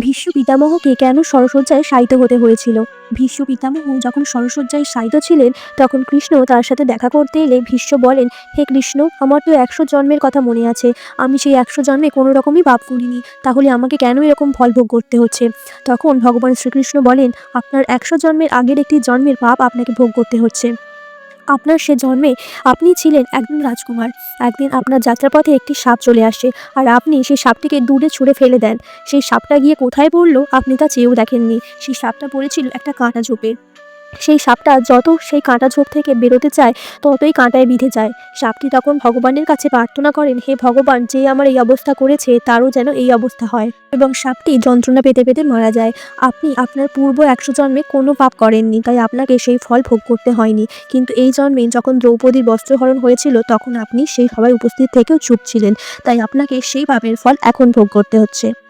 ভীষ্ম পিতামহকে কেন সরসজ্জায় শায়িত হতে হয়েছিল? ভীষ্ম পিতামহ যখন সরসজ্জায় শায়িত ছিলেন, তখন কৃষ্ণ তার সাথে দেখা করতে এলে ভীষ্ম বলেন, হে কৃষ্ণ, আমার তো একশো জন্মের কথা মনে আছে। আমি সেই একশো জন্মে কোনো রকমই পাপ করিনি। তাহলে আমাকে কেন এরকম ফল ভোগ করতে হচ্ছে? তখন ভগবান শ্রীকৃষ্ণ বলেন, আপনার একশো জন্মের আগের একটি জন্মের পাপ আপনাকে ভোগ করতে হচ্ছে। আপনার সে জন্মে আপনি ছিলেন একদিন রাজকুমার। একদিন আপনার যাত্রাপথে একটি সাপ চলে আসে আর আপনি সেই সাপটিকে দূরে ছুঁড়ে ফেলে দেন। সেই সাপটা গিয়ে কোথায় পড়ল আপনি তা চেয়েও দেখেননি। সেই সাপটা পড়েছিল একটা কাঁটা ঝোপে। সেই সাপটা যত সেই কাঁটা ঝোপ থেকে বেরোতে চায়, ততই কাঁটায় বিঁধে যায়। সাপটি তখন ভগবানের কাছে প্রার্থনা করেন, হে ভগবান, যে আমার এই অবস্থা করেছে, তারও যেন এই অবস্থা হয়। এবং সাপটি যন্ত্রণা পেতে পেতে মারা যায়। আপনি আপনার পূর্ব একশো জন্মে কোনো পাপ করেননি, তাই আপনাকে সেই ফল ভোগ করতে হয়নি। কিন্তু এই জন্মে যখন দ্রৌপদীর বস্ত্রহরণ হয়েছিল, তখন আপনি সেই সবাই উপস্থিত থেকেও চুপ ছিলেন। তাই আপনাকে সেই পাপের ফল এখন ভোগ করতে হচ্ছে।